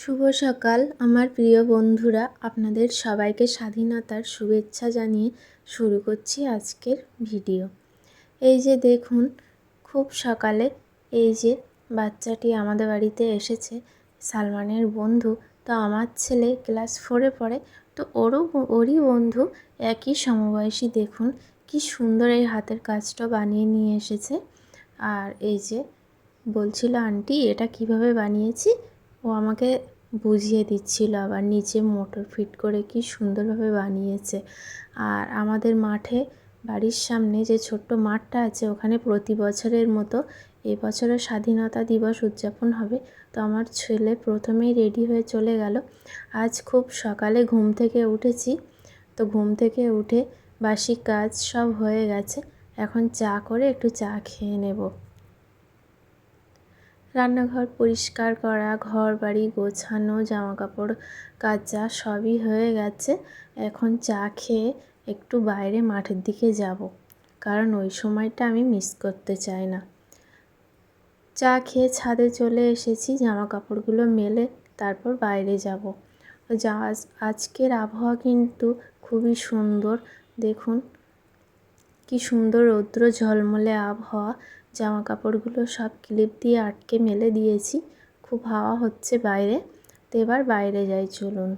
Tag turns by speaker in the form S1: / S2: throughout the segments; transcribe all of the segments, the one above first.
S1: শুভ সকাল, আমার প্রিয় বন্ধুরা। আপনাদের সবাইকে স্বাধীনতার শুভেচ্ছা জানিয়ে শুরু করছি আজকের ভিডিও। এই যে দেখুন, খুব সকালে এই যে বাচ্চাটি আমাদের বাড়িতে এসেছে, সালমানের বন্ধু। তো আমার ছেলে ক্লাস ফোরে পড়ে, তো ওরও ওরই বন্ধু একই সমবয়সী। দেখুন, কি সুন্দর এই হাতের কাজটা বানিয়ে নিয়ে এসেছে। আর এই যে বলছিল, আন্টি, এটা কীভাবে বানিয়েছি? ও আমাকে বুঝিয়ে দিচ্ছিল আবার নিচে মোটর ফিট করে কি সুন্দরভাবে বানিয়েছে। আর আমাদের মাঠে, বাড়ির সামনে যে ছোট্ট মাঠটা আছে, ওখানে প্রতি বছরের মতো এবছরও স্বাধীনতা দিবস উদযাপন হবে। তো আমার ছেলে প্রথমেই রেডি হয়ে চলে গেল। আজ খুব সকালে ঘুম থেকে উঠেছি। তো ঘুম থেকে উঠে বাসি কাজ সব হয়ে গেছে। এখন চা করে একটু চা খেয়ে নেব। রান্নাঘর পরিষ্কার করা ঘর বাড়ি গোছানো জামা কাপড় কাচা, সবই হয়ে গেছে। এখন চা খেয়ে একটু বাইরে মাঠের দিকে যাব, কারণ ওই সময়টা আমি মিস করতে চাই না। চা খেয়ে ছাদে চলে এসেছি জামা কাপড়গুলো মেলে তারপর বাইরে যাব। যা আজকের আবহাওয়া কিন্তু খুবই সুন্দর। দেখুন, কি সুন্দর রৌদ্র ঝলমলে আবহাওয়া। জামা কাপড়গুলো সব ক্লিপ দিয়ে আটকে মেলে দিয়েছি। খুব হাওয়া হচ্ছে বাইরে। তো এবার বাইরে যাই, চলুন।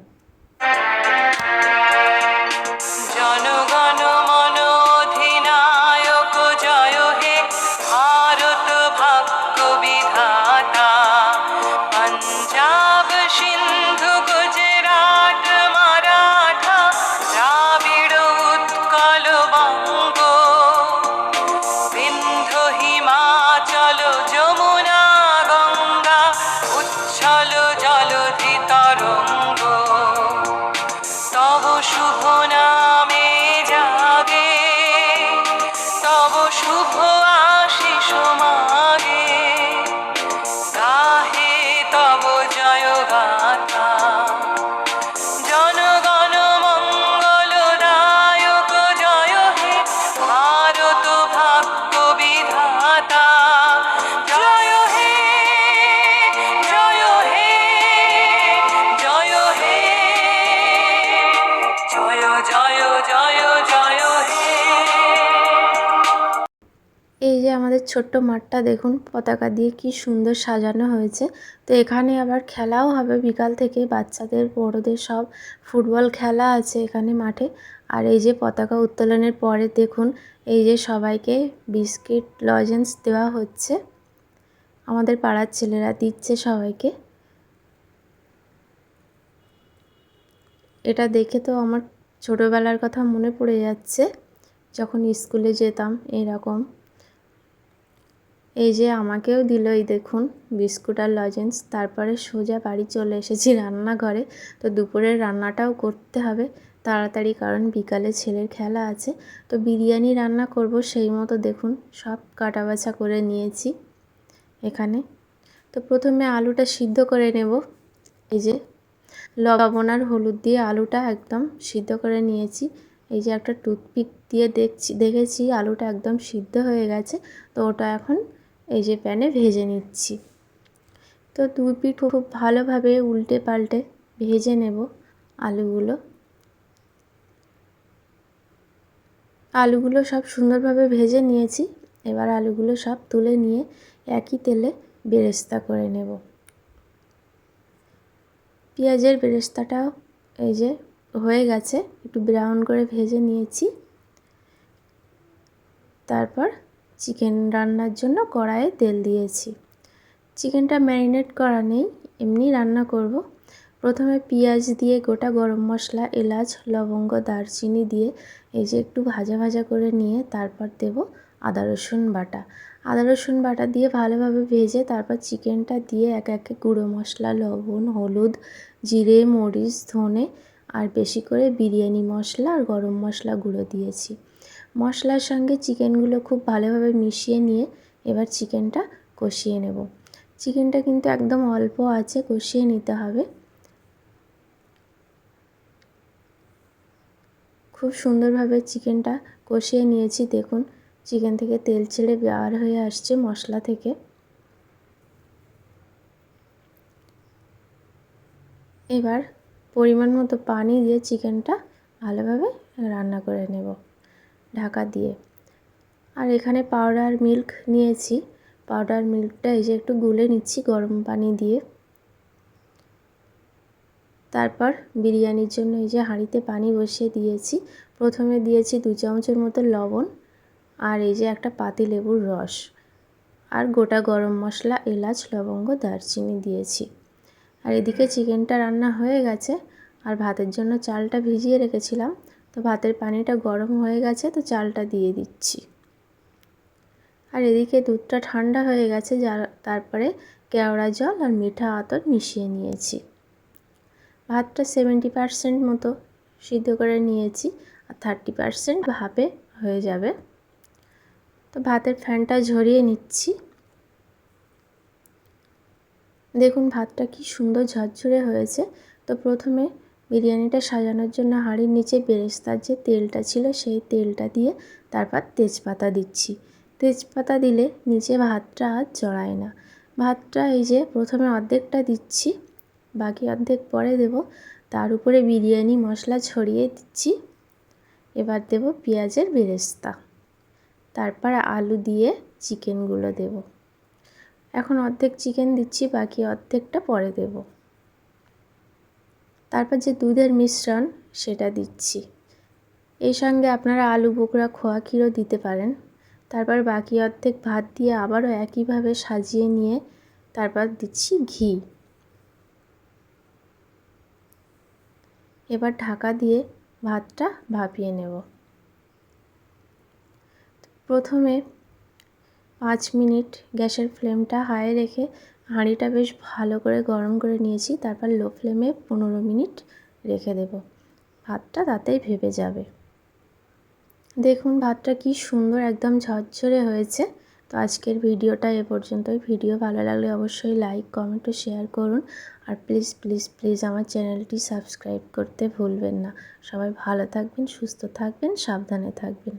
S2: শুভ
S1: এই যে আমাদের ছোট্ট মাঠটা দেখুন, পতাকা দিয়ে কি সুন্দর সাজানো হয়েছে। তো এখানে আবার খেলাও হবে বিকাল থেকে, বাচ্চাদের, বড়োদের সব ফুটবল খেলা আছে এখানে মাঠে। আর এই যে পতাকা উত্তোলনের পরে দেখুন, এই যে সবাইকে বিস্কিট, লজেন্স দেওয়া হচ্ছে। আমাদের পাড়ার ছেলেরা দিচ্ছে সবাইকে। এটা দেখে তো আমার ছোটোবেলার কথা মনে পড়ে যাচ্ছে, যখন স্কুলে যেতাম এরকম। এই যে আমাকেও দিল, এই দেখুন, বিস্কুট আর লজেন্স। তারপরে সোজা বাড়ি চলে এসেছি রান্নাঘরে। তো দুপুরের রান্নাটাও করতে হবে তাড়াতাড়ি, কারণ বিকালে ছেলের খেলা আছে। তো বিরিয়ানি রান্না করব, সেই মতো দেখুন, সব কাটা বাছা করে নিয়েছি এখানে। তো প্রথমে আলুটা সিদ্ধ করে নেব। এই যে লবণ আর হলুদ দিয়ে আলুটা একদম সিদ্ধ করে নিয়েছি। এই যে একটা টুথপিক দিয়ে দেখছি, দেখেছি, আলুটা একদম সিদ্ধ হয়ে গেছে। তো ওটা এখন এই যে প্যানে ভেজে নিচ্ছি। তো দুই পিঠ খুব ভালোভাবে উল্টে পাল্টে ভেজে নেব আলুগুলো। আলুগুলো সব সুন্দরভাবে ভেজে নিয়েছি। এবার আলুগুলো সব তুলে নিয়ে একই তেলে বেরেস্তা করে নেব। পেঁয়াজের বেরেস্তাটাও এই যে হয়ে গেছে, একটু ব্রাউন করে ভেজে নিয়েছি। তারপর চিকেন রান্নার জন্য কড়াইয়ে তেল দিয়েছি। চিকেনটা ম্যারিনেট করা নেই, এমনি রান্না করব। প্রথমে পেঁয়াজ দিয়ে গোটা গরম মশলা, এলাচ, লবঙ্গ, দারচিনি দিয়ে এই যে একটু ভাজা ভাজা করে নিয়ে তারপর দেব আদা, রসুন বাটা। আদা, রসুন বাটা দিয়ে ভালোভাবে ভেজে তারপর চিকেনটা দিয়ে এক একে গুঁড়ো মশলা, লবণ, হলুদ, জিরে, মরিচ, ধনে আর বেশি করে বিরিয়ানি মশলা আর গরম মশলা গুঁড়ো দিয়েছি। মশলার সঙ্গে চিকেনগুলো খুব ভালোভাবে মিশিয়ে নিয়ে এবার চিকেনটা কষিয়ে নেব। চিকেনটা কিন্তু একদম অল্প আছে, কষিয়ে নিতে হবে। খুব সুন্দরভাবে চিকেনটা কষিয়ে নিয়েছি, দেখুন। চিকেন থেকে তেল ছেড়ে বার হয়ে আসছে মশলা থেকে। এবার পরিমাণ মতো পানি দিয়ে চিকেনটা ভালোভাবে রান্না করে নেব। ঢাকা দিয়ে। আর এখানে পাউডার মিল্ক নিয়েছি। পাউডার মিল্কটা এই যে একটু গুলে নিচ্ছি গরম পানি দিয়ে। তারপর বিরিয়ানির জন্য এই যে হাঁড়িতে পানি বসিয়ে দিয়েছি। প্রথমে দিয়েছি দু চামচের মতো লবণ আর এই যে একটা পাতি লেবুর রস। আর গোটা গরম মশলা, এলাচ, লবঙ্গ, দারচিনি দিয়েছি। আর এদিকে চিকেনটা রান্না হয়ে গেছে। আর ভাতের জন্য চালটা ভিজিয়ে রেখেছিলাম। তো ভাতের পানিটা গরম হয়ে গেছে, তো চালটা দিয়ে দিচ্ছি। আর এদিকে দুধটা ঠান্ডা হয়ে গেছে যার তারপরে কেওড়া জল আর মিঠা আতর মিশিয়ে নিয়েছি। ভাতটা সেভেন্টি পারসেন্ট মতো সিদ্ধ করে নিয়েছি, আর থার্টি পারসেন্ট ভাপে হয়ে যাবে। তো ভাতের ফ্যানটা ঝরিয়ে নিচ্ছি। দেখুন ভাতটা কি সুন্দর ঝরঝরে হয়েছে। তো প্রথমে বিরিয়ানিটা সাজানোর জন্য হাঁড়ির নিচে বেরেস্তার যে তেলটা ছিল সেই তেলটা দিয়ে তারপর তেজপাতা দিচ্ছি। তেজপাতা দিলে নিচে ভাতটা আর জড়ায় না। ভাতটা এই যে প্রথমে অর্ধেকটা দিচ্ছি, বাকি অর্ধেক পরে দেব। তার উপরে বিরিয়ানি মশলা ছড়িয়ে দিচ্ছি। এবার দেব পেঁয়াজের বেরেস্তা। তারপর আলু দিয়ে চিকেনগুলো দেব। এখন অর্ধেক চিকেন দিচ্ছি, বাকি অর্ধেকটা পরে দেব। তারপর যে দুধের মিশ্রণ, সেটা দিচ্ছি। এই সঙ্গে আপনারা আলু বোকরা, খোয়া ক্ষীরও দিতে পারেন। তারপর বাকি অর্ধেক ভাত দিয়ে আবারও একইভাবে সাজিয়ে নিয়ে তারপর দিচ্ছি ঘি। এবার ঢাকা দিয়ে ভাতটা ভাপিয়ে নেব। প্রথমে পাঁচ মিনিট গ্যাসের ফ্লেমটা হাই রেখে হাঁড়িটা বেশ ভালো করে গরম করে নিয়েছি, তারপর লো ফ্লেমে পনেরো মিনিট রেখে দেব। ভাতটা তাতেই ভেবে যাবে। দেখুন ভাতটা কি সুন্দর একদম ঝরঝরে হয়েছে। তো আজকের ভিডিওটা এ পর্যন্তই। ভিডিও ভালো লাগলে অবশ্যই লাইক, কমেন্ট ও শেয়ার করুন। আর প্লিজ প্লিজ প্লিজ আমার চ্যানেলটি সাবস্ক্রাইব করতে ভুলবেন না। সবাই ভালো থাকবেন, সুস্থ থাকবেন, সাবধানে থাকবেন।